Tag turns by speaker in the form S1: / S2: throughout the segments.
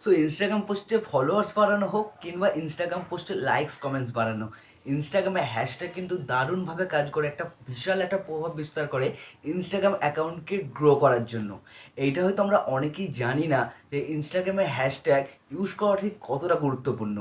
S1: So Instagram পোস্টে followers বাড়ানো হোক কিংবা ইনস্টাগ্রাম পোস্টে লাইকস কমেন্টস বাড়ানো ইনস্টাগ্রামে হ্যাশট্যাগ কিন্তু দারুণভাবে কাজ করে, একটা বিশাল একটা প্রভাব বিস্তার করে ইনস্টাগ্রাম অ্যাকাউন্টকে গ্রো করার জন্য। এইটা হয়তো আমরা অনেকেই জানি না যে ইনস্টাগ্রামে হ্যাশট্যাগ ইউজ করা ঠিক কতটা গুরুত্বপূর্ণ।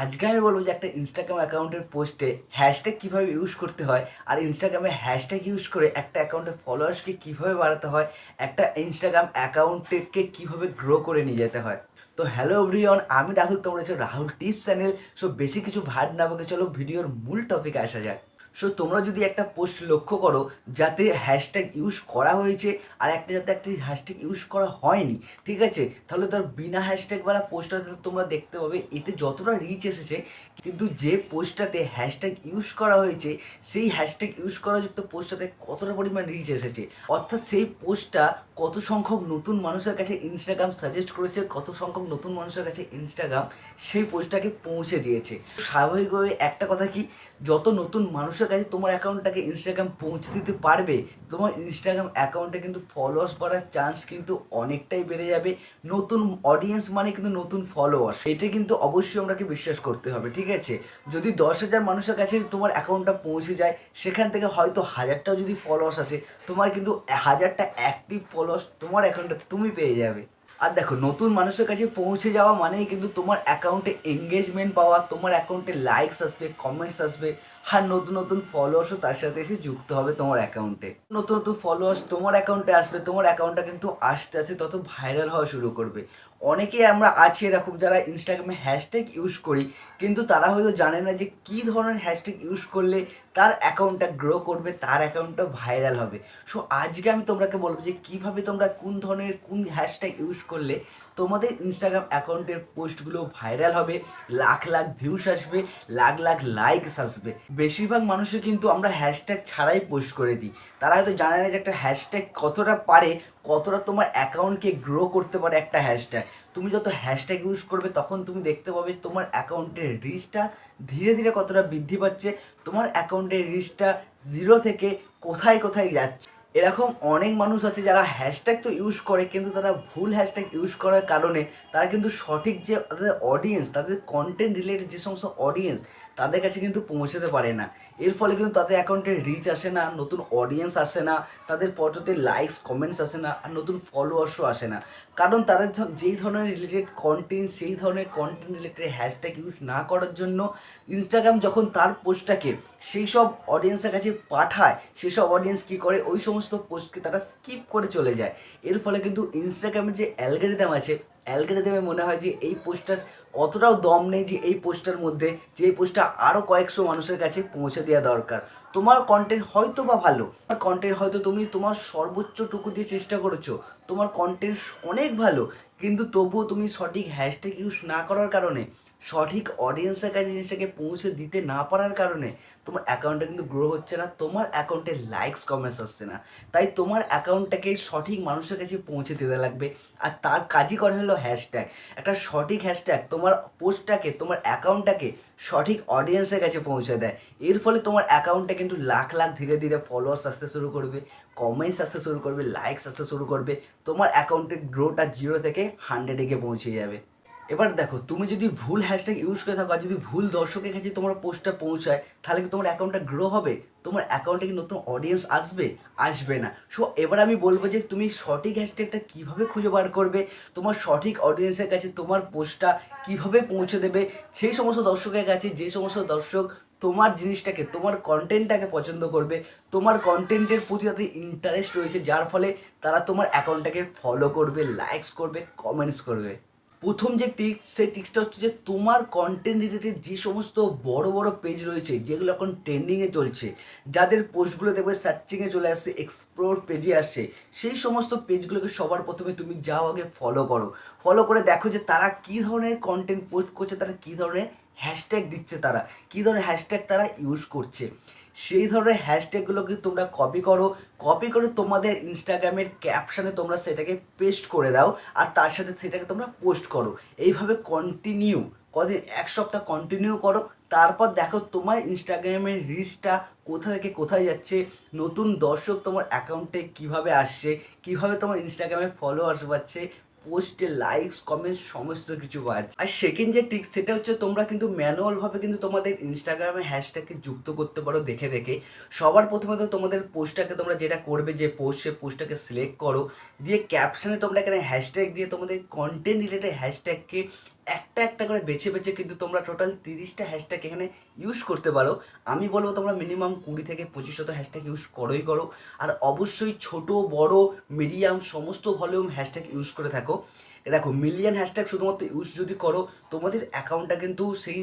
S1: আজকে আমি বলব যে একটা ইনস্টাগ্রাম অ্যাকাউন্টের পোস্টে হ্যাশট্যাগ কীভাবে ইউজ করতে হয় আর ইনস্টাগ্রামে হ্যাশট্যাগ ইউজ করে একটা অ্যাকাউন্টের ফলোয়ার্সকে কীভাবে বাড়াতে হয়, একটা ইনস্টাগ্রাম অ্যাকাউন্টকে কীভাবে গ্রো করে নিয়ে যেতে হয়। তো হ্যালো এভরিওয়ান আমি রাহুল, তোমরা রাহুল টিপস চ্যানেল সো বেশি কিছু ভাট না চলো ভিডিওর মূল টপিকে আসা যাক। সো তোমরা যদি একটা পোস্ট লক্ষ্য করো, যাতে হ্যাশট্যাগ ইউজ করা হয়েছে আর একটা যাতে একটা হ্যাশট্যাগ ইউজ করা হয়নি, ঠিক আছে? তাহলে তার বিনা হ্যাশট্যাগওয়ালা পোস্টটাতে তোমরা দেখতে পাবে, এতে যতটা রিচ এসেছে, কিন্তু যে পোস্টটাতে হ্যাশট্যাগ ইউজ করা হয়েছে, সেই হ্যাশট্যাগ ইউজ করা যুক্ত পোস্টটাতে কতটা পরিমাণ রিচ এসেছে? অর্থাৎ সেই পোস্টটা কত সংখ্যক নতুন মানুষের কাছে ইনস্টাগ্রাম সাজেস্ট করেছে, কত সংখ্যক নতুন মানুষের কাছে ইনস্টাগ্রাম সেই পোস্টটাকে পৌঁছে দিয়েছে। স্বাভাবিকভাবে একটা কথা কি, যত নতুন মানুষের কাছে তোমার অ্যাকাউন্টটাকে ইনস্টাগ্রাম পৌঁছে দিতে পারবে, তোমার ইনস্টাগ্রাম অ্যাকাউন্টে কিন্তু ফলোয়ার্স করার চান্স কিন্তু অনেকটাই বেড়ে যাবে। নতুন অডিয়েন্স মানে কিন্তু নতুন ফলোয়ার এটা কিন্তু অবশ্যই আমরাকে বিশ্বাস করতে হবে, ঠিক আছে? যদি দশ হাজার মানুষের কাছে তোমার অ্যাকাউন্টটা পৌঁছে যায়, সেখান থেকে হয়তো হাজারটাও যদি ফলোয়ার্স আসে, তোমার কিন্তু হাজারটা অ্যাক্টিভ ফলোয়ার্স তোমার অ্যাকাউন্টে তুমি পেয়ে যাবে। আর দেখো, নতুন মানুষের কাছে পৌঁছে যাওয়া মানেই কিন্তু তোমার অ্যাকাউন্টে এঙ্গেজমেন্ট পাওয়া, তোমার অ্যাকাউন্টে লাইকস আসবে কমেন্টস আসবে আর নতুন নতুন ফলোয়ার্সও তার সাথে এসে যুক্ত হবে তোমার অ্যাকাউন্টে নতুন নতুন ফলোয়ার্স তোমার অ্যাকাউন্টে আসবে, তোমার অ্যাকাউন্টটা কিন্তু আস্তে আস্তে তত ভাইরাল হওয়া শুরু করবে। অনেকেই আমরা আছি এরকম যারা ইনস্টাগ্রামে হ্যাশট্যাগ ইউজ করি, কিন্তু তারা হয়তো জানে না যে কী ধরনের হ্যাশট্যাগ ইউজ করলে তার অ্যাকাউন্টটা গ্রো করবে, তার অ্যাকাউন্টটা ভাইরাল হবে। সো আজকে আমি তোমাকে বলব যে কীভাবে তোমরা কোন ধরনের কোন হ্যাশট্যাগ ইউজ করলে তোমাদের ইনস্টাগ্রাম অ্যাকাউন্টের পোস্টগুলো ভাইরাল হবে, লাখ লাখ ভিউস আসবে, লাখ লাখ লাইকস আসবে। বেশিরভাগ মানুষই কিন্তু আমরা হ্যাশট্যাগ ছাড়াই পোস্ট করে দিই। তারা হয়তো জানে না যে একটা হ্যাশট্যাগ কতটা পারে, কতটা তোমার অ্যাকাউন্টকে গ্রো করতে পারে একটা হ্যাশট্যাগ তুমি যত হ্যাশট্যাগ ইউজ করবে, তখন তুমি দেখতে পাবে তোমার অ্যাকাউন্টের রিচটা ধীরে ধীরে কতটা বৃদ্ধি পাচ্ছে, তোমার অ্যাকাউন্টের রিচটা জিরো থেকে কোথায় কোথায় যাচ্ছে। এরকম অনেক মানুষ আছে যারা হ্যাশট্যাগ তো ইউজ করে, কিন্তু তারা ভুল হ্যাশট্যাগ ইউজ করার কারণে তারা কিন্তু সঠিক যে তাদের অডিয়েন্স তাদের কন্টেন্ট রিলেটেড যে সমস্ত অডিয়েন্স তাদের কাছে কিন্তু পৌঁছাতে পারে না। এর ফলে কিন্তু তাদের অ্যাকাউন্টে রিচ আসে না, নতুন অডিয়েন্স আসে না, তাদের ফটোতে লাইকস কমেন্টস আসে না, আর নতুন ফলোয়ার্সও আসে না। কারণ তাদের যেই ধরনের রিলেটেড কন্টেন্ট সেই ধরনের কন্টেন্ট রিলেটেড হ্যাশট্যাগ ইউজ না করার জন্য ইনস্টাগ্রাম যখন তার পোস্টটাকে সেই সব অডিয়েন্সের কাছে পাঠায় সেসব অডিয়েন্স কী করে? ওই সমস্ত পোস্টকে তারা স্কিপ করে চলে যায়। এর ফলে কিন্তু ইনস্টাগ্রামের যে অ্যালগোরিদম আছে অ্যালগোরিদমে মনে হয় যে এই পোস্টটার অতটাও দম নেই যে এই পোস্টটার মধ্যে, যে এই পোস্টটা আরও কয়েকশো মানুষের কাছে পৌঁছে দেওয়া দরকার। তোমার কন্টেন্ট হয়তো বা ভালো, তোমার কন্টেন্ট হয়তো তুমি তোমার সর্বোচ্চটুকু দিয়ে চেষ্টা করেছ, তোমার কন্টেন্ট অনেক ভালো, কিন্তু তবুও তুমি সঠিক হ্যাশট্যাগ ইউজ না করার কারণে সঠিক অডিয়েন্সের কাছে জিনিসটাকে পৌঁছে দিতে না পারার কারণে তোমার অ্যাকাউন্টটা কিন্তু গ্রো হচ্ছে না, তোমার অ্যাকাউন্টে লাইকস কমেন্টস আসছে না। তাই তোমার অ্যাকাউন্টটাকে সঠিক মানুষের কাছে পৌঁছে দিতে লাগবে। আর তার কাজই করে হলো হ্যাশট্যাগ একটা সঠিক হ্যাশট্যাগ তোমার পোস্টটাকে, তোমার অ্যাকাউন্টটাকে সঠিক অডিয়েন্সের কাছে পৌঁছে দেয়। এর ফলে তোমার অ্যাকাউন্টটা কিন্তু লাখ লাখ ধীরে ধীরে ফলোয়ার্স আসতে শুরু করবে কমেন্টস আসতে শুরু করবে লাইকস আসতে শুরু করবে। তোমার অ্যাকাউন্টের গ্রোটা জিরো থেকে হান্ড্রেডে গিয়ে পৌঁছে যাবে। এবার দেখো, তুমি যদি ভুল হ্যাশট্যাগ ইউজ করে থাকো, আর যদি ভুল দর্শকের কাছে তোমার পোস্টটা পৌঁছায়, তাহলে কি তোমার অ্যাকাউন্টটা গ্রো হবে? তোমার অ্যাকাউন্টে কি নতুন অডিয়েন্স আসবে? আসবে না। সো এবার আমি বলব যে তুমি সঠিক হ্যাশট্যাগটা কীভাবে খুঁজে বার করবে? তোমার সঠিক অডিয়েন্সের কাছে তোমার পোস্টটা কীভাবে পৌঁছে দেবে? সেই সমস্ত দর্শকের কাছে, যে সমস্ত দর্শক তোমার জিনিসটাকে, তোমার কন্টেন্টটাকে পছন্দ করবে, তোমার কন্টেন্টের প্রতি তাদের ইন্টারেস্ট রয়েছে, যার ফলে তারা তোমার অ্যাকাউন্টটাকে ফলো করবে লাইকস করবে কমেন্টস করবে। প্রথম যে টিক্স সেই টিক্সটা হচ্ছে যে তোমার কন্টেন্ট রিলেটেড যে সমস্ত বড় বড় পেজ রয়েছে, যেগুলো এখন ট্রেন্ডিংয়ে চলছে, যাদের পোস্টগুলো দেখবে সার্চিংয়ে চলে আসছে এক্সপ্লোর পেজে আসছে, সেই সমস্ত পেজগুলোকে সবার প্রথমে তুমি যাও আগে ফলো করো। ফলো করে দেখো যে তারা কী ধরনের কন্টেন্ট পোস্ট করছে, তারা কী ধরনের হ্যাশট্যাগ দিচ্ছে তারা, কী ধরনের হ্যাশট্যাগ তারা ইউজ করছে। সেই ধরনের হ্যাশট্যাগুলোকে তোমরা কপি করো কপি করে তোমাদের ইনস্টাগ্রামের ক্যাপশানে তোমরা সেটাকে পেস্ট করে দাও আর তার সাথে সেটাকে তোমরা পোস্ট করো। এইভাবে কন্টিনিউ কদিন, এক সপ্তাহ কন্টিনিউ করো, তারপর দেখো তোমার ইনস্টাগ্রামের রিচটা কোথা থেকে কোথায় যাচ্ছে, নতুন দর্শক তোমার অ্যাকাউন্টে কীভাবে আসছে, কীভাবে তোমার ইনস্টাগ্রামে ফলোয়ার্স পাচ্ছে পোস্টে লাইকস কমেন্ট সমস্ত কিছু বাড়ছে। আর সেকেন্ড যে টিক্স সেটা হচ্ছে তোমরা কিন্তু ম্যানুয়ালভাবে কিন্তু তোমাদের ইনস্টাগ্রামে হ্যাশট্যাগকে যুক্ত করতে পারো দেখে দেখে। সবার প্রথমে তো তোমাদের পোস্টটাকে তোমরা যেটা করবে, যে পোস্ট সে পোস্টটাকে সিলেক্ট করো। দিয়ে ক্যাপশনে তোমরা এখানে হ্যাশট্যাগ দিয়ে তোমাদের কন্টেন্ট রিলেটেড হ্যাশট্যাগকে একটা একটা করে বেছে বেছে কিন্তু তোমরা টোটাল তিরিশটা হ্যাশট্যাগ এখানে ইউজ করতে পারো। আমি বলব তোমরা মিনিমাম কুড়ি থেকে পঁচিশ শত হ্যাশট্যাগ ইউজ করোই করো। আর অবশ্যই ছোট, বড় মিডিয়াম সমস্ত ভলিউম হ্যাশট্যাগ ইউজ করে থাকো। দেখো মিলিয়ন হ্যাশট্যাগ শুধুমাত্র ইউজ যদি করো, তোমাদের অ্যাকাউন্টটা কিন্তু সেই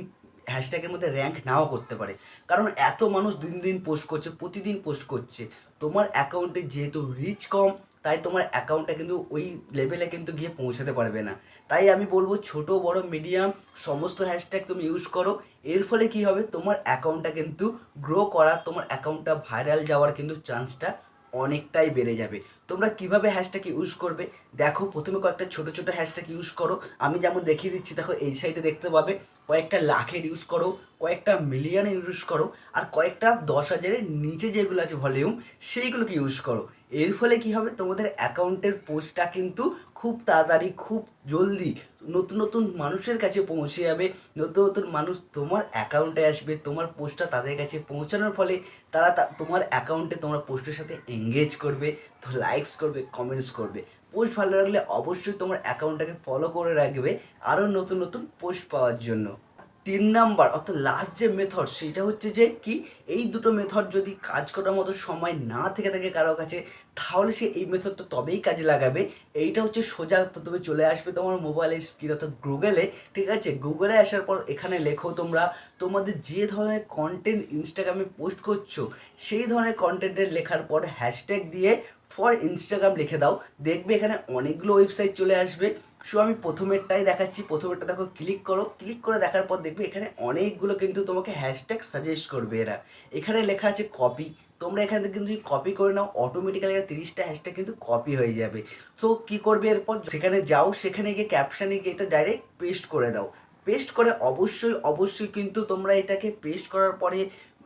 S1: হ্যাশট্যাগের মধ্যে র্যাঙ্ক নাও করতে পারে। কারণ এত মানুষ দিন দিন পোস্ট করছে, প্রতিদিন পোস্ট করছে। তোমার অ্যাকাউন্টে যেহেতু রিচ কম তাই তোমার অ্যাকাউন্টটা কিন্তু ওই লেভেলে কিন্তু গিয়ে পৌঁছাতে পারবে না। তাই আমি বলব ছোট, বড় মিডিয়াম সমস্ত হ্যাশট্যাগ তুমি ইউজ করো। এর ফলে কি হবে? তোমার অ্যাকাউন্টটা কিন্তু গ্রো করা, তোমার অ্যাকাউন্টটা ভাইরাল যাওয়ার কিন্তু চান্সটা অনেকটাই বেড়ে যাবে। তোমরা কীভাবে হ্যাশট্যাগ ইউজ করবে? দেখো, প্রথমে কয়েকটা ছোট ছোট হ্যাশট্যাগ ইউজ করো। আমি যেমন দেখিয়ে দিচ্ছি, দেখো, এই সাইডে দেখতে পাবে, কয়েকটা লাখের ইউজ করো, কয়েকটা মিলিয়নের ইউজ করো, আর কয়েকটা দশ হাজারের নিচে যেগুলো আছে ভলিউম সেইগুলোকে ইউজ করো। এর ফলে কি হবে? তোমাদের অ্যাকাউন্টের পোস্টটা কিন্তু খুব তাড়াতাড়ি, খুব জলদি নতুন নতুন মানুষের কাছে পৌঁছে যাবে। নতুন নতুন মানুষ তোমার অ্যাকাউন্টে আসবে, তোমার পোস্টটা তাদের কাছে পৌঁছানোর ফলে তারা তোমার অ্যাকাউন্টে তোমার পোস্টের সাথে এঙ্গেজ করবে। তো লাইকস করবে কমেন্টস করবে। পোস্ট ভালো লাগলে অবশ্যই তোমার অ্যাকাউন্টটাকে ফলো করে রাখবে আরও নতুন নতুন পোস্ট পাওয়ার জন্য। তিন নাম্বার, অর্থাৎ লাস্ট যে মেথড সেটা হচ্ছে যে কি? এই দুটো মেথড যদি কাজ করার মতো সময় না থেকে থাকে কারও কাছে, তাহলে সে এই মেথডটা তবেই কাজে লাগাবে। এইটা হচ্ছে সোজা প্রথমে চলে আসবে তোমার মোবাইলের স্ক্রিন অর্থাৎ গুগলে ঠিক আছে? গুগলে আসার পর এখানে লেখো তোমরা, তোমাদের যে ধরনের কন্টেন্ট ইনস্টাগ্রামে পোস্ট করছ, সেই ধরনের কন্টেন্টের লেখার পর হ্যাশট্যাগ দিয়ে ফর ইনস্টাগ্রাম লিখে দাও। দেখবে এখানে অনেকগুলো ওয়েবসাইট চলে আসবে। সো আমি প্রথমেরটাই দেখাচ্ছি। প্রথমেরটা দেখো ক্লিক করো। ক্লিক করে দেখার পর দেখবে এখানে অনেকগুলো কিন্তু তোমাকে হ্যাশট্যাগ সাজেস্ট করবে এরা। এখানে লেখা আছে কপি তোমরা এখান থেকে কিন্তু কপি করে নাও অটোমেটিক্যালি তিরিশটা হ্যাশট্যাগ কিন্তু কপি হয়ে যাবে। তো কি করবে এরপর? সেখানে যাও, সেখানে গিয়ে ক্যাপশানে গিয়ে এটা ডাইরেক্ট পেস্ট করে দাও। পেস্ট করে অবশ্যই অবশ্যই কিন্তু তোমরা এটাকে পেস্ট করার পরে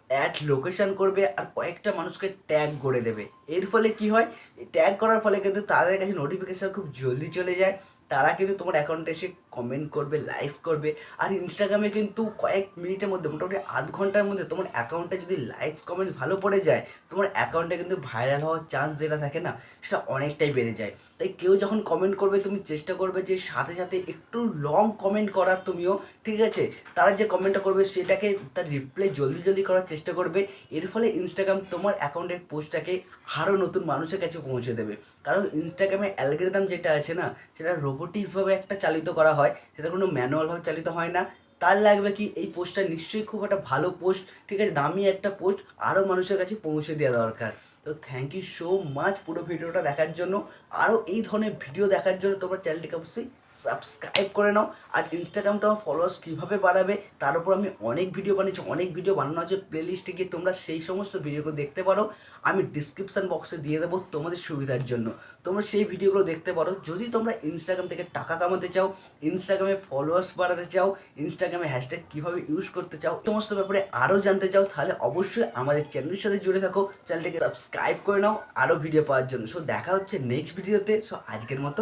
S1: অ্যাড লোকেশান করবে আর কয়েকটা মানুষকে ট্যাগ করে দেবে। এর ফলে কি হয়? ট্যাগ করার ফলে কিন্তু তাদের কাছে নোটিফিকেশান খুব জলদি চলে যায়। তারা কিন্তু তোমার অ্যাকাউন্টে এসে কমেন্ট করবে লাইক করবে। আর ইনস্টাগ্রামে কিন্তু কয়েক মিনিটের মধ্যে, মোটামুটি আধ ঘণ্টার মধ্যে তোমার অ্যাকাউন্টে যদি লাইকস কমেন্ট ভালো পড়ে যায়, তোমার অ্যাকাউন্টে কিন্তু ভাইরাল হওয়ার চান্স যেটা থাকে না, সেটা অনেকটাই বেড়ে যায়। তাই কেউ যখন কমেন্ট করবে, তুমি চেষ্টা করবে যে সাথে সাথে একটু লং কমেন্ট করার তুমিও, ঠিক আছে? তারা যে কমেন্টটা করবে, সেটাকে তার রিপ্লাই জলদি জলদি করার চেষ্টা করবে। এর ফলে ইনস্টাগ্রাম তোমার অ্যাকাউন্টের পোস্টটাকে আরও নতুন মানুষের কাছে পৌঁছে দেবে। কারণ ইনস্টাগ্রামে অ্যালগোরিদম যেটা আছে না, সেটা রোবোটিক্সভাবে একটা চালিত করা হয়। সেটা কোনো ম্যানুয়ালভাবে চালিত হয় না। তার লাগবে কি, এই পোস্টটা নিশ্চয়ই খুব একটা ভালো পোস্ট ঠিক আছে? দামি একটা পোস্ট আরও মানুষের কাছে পৌঁছে দেওয়া দরকার। তো থ্যাংক ইউ সো মাচ পুরো ভিডিওটা দেখার জন্য। আরও এই ধরনের ভিডিও দেখার জন্য তোমরা চ্যানেলটিকে অবশ্যই সাবস্ক্রাইব করে নাও। আর ইনস্টাগ্রাম তোমার ফলোয়ার্স কীভাবে বাড়াবে, তার উপর আমি অনেক ভিডিও বানিয়েছি, অনেক ভিডিও বানানো আছে। প্লেলিস্টে গিয়ে তোমরা সেই সমস্ত ভিডিওগুলো দেখতে পারো। আমি ডিসক্রিপশান বক্সে দিয়ে দেবো তোমাদের সুবিধার জন্য। তোমরা সেই ভিডিওগুলো দেখতে পারো। যদি তোমরা ইনস্টাগ্রাম থেকে টাকা কামাতে চাও ইনস্টাগ্রামে ফলোয়ার্স বাড়াতে চাও ইনস্টাগ্রামে হ্যাশট্যাগ কীভাবে ইউজ করতে চাও সমস্ত ব্যাপারে আরও জানতে চাও, তাহলে অবশ্যই আমাদের চ্যানেলের সাথে জুড়ে থাকো। চ্যানেলটিকে সাবস্ক্রাইব করে নাও আরও ভিডিও পাওয়ার জন্য। সো দেখা হচ্ছে নেক্সট ভিডিওতে সো আজকের মতো।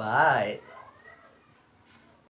S1: বাই